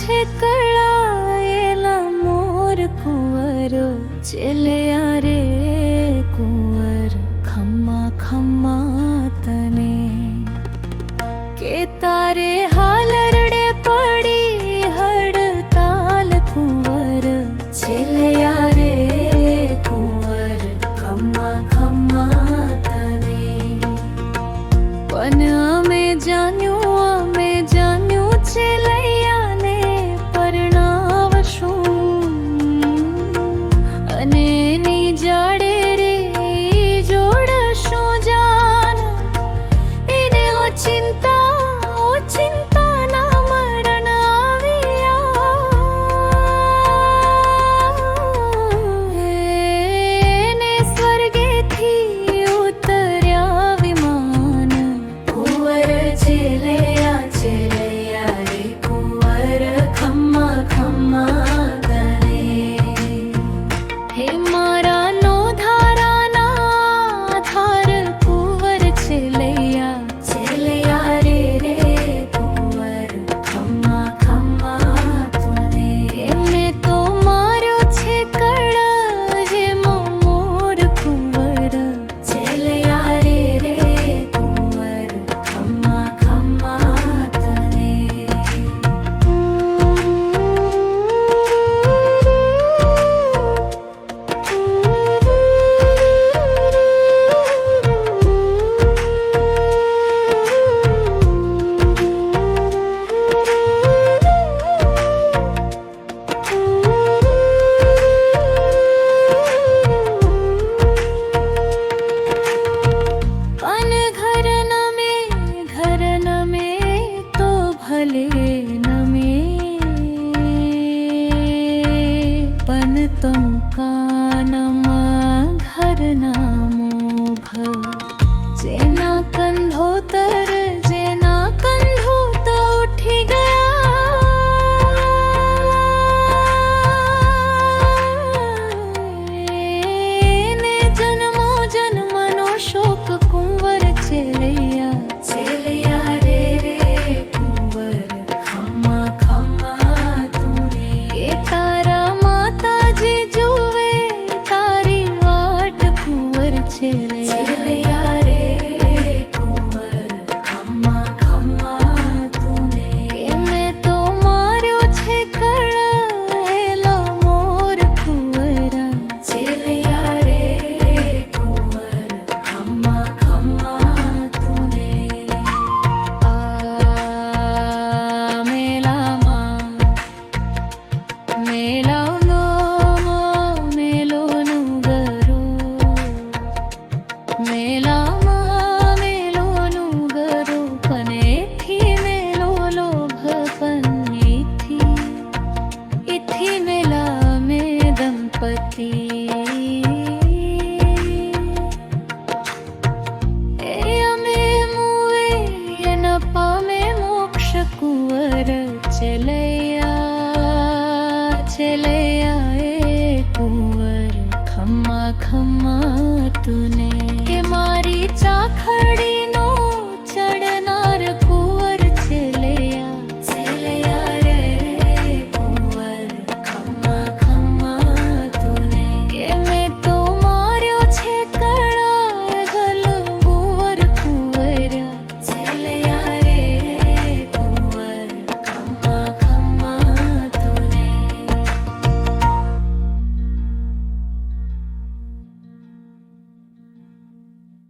কাছে কড়া এলা মোর কুয়ার চলে আরে কুয়ার খম্মা খম্মা তনে কে তারে ne जेना कन्धोतर कुंवर चलया चलया ए कुंवर खम्मा खम्मा तूने के मारी चाखड़ी